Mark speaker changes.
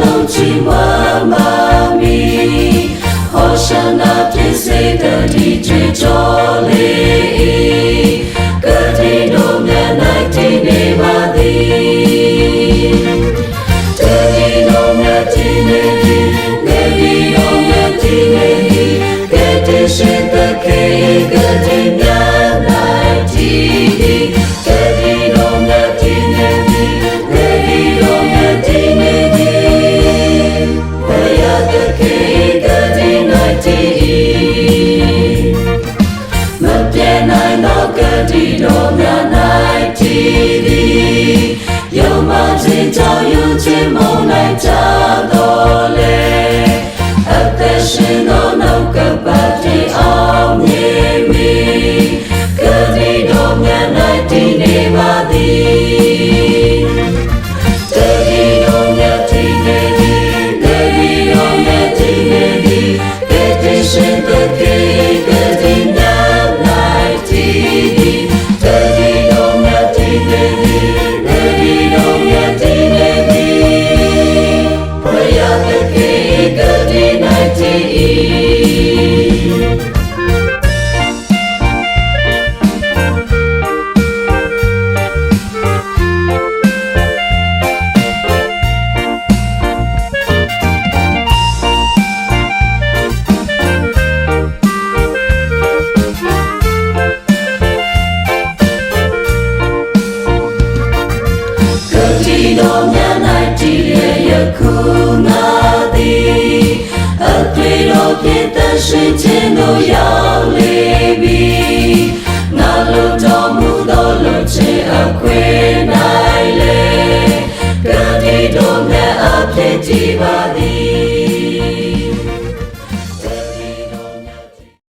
Speaker 1: လုံးချီးမွမ်းပါမည်ဟောရှာနာဖြစ်စေတည်းဒီကြွေကြော်လေကတိတို့မြတ်၌တည်နေပါသည်တည်တို့မြတ်တည်နေသည်နေဒီတို့မြတ်တည်နေသည်ကတိရှိတဲ့ခေကတိမြတ် သည်ယုံမှခြင်းကြောင့်ယုံ ခုငါသည်အတွေ့တော်ဖြင့်တရှိခြင်းတို့ရောက်လေပြီ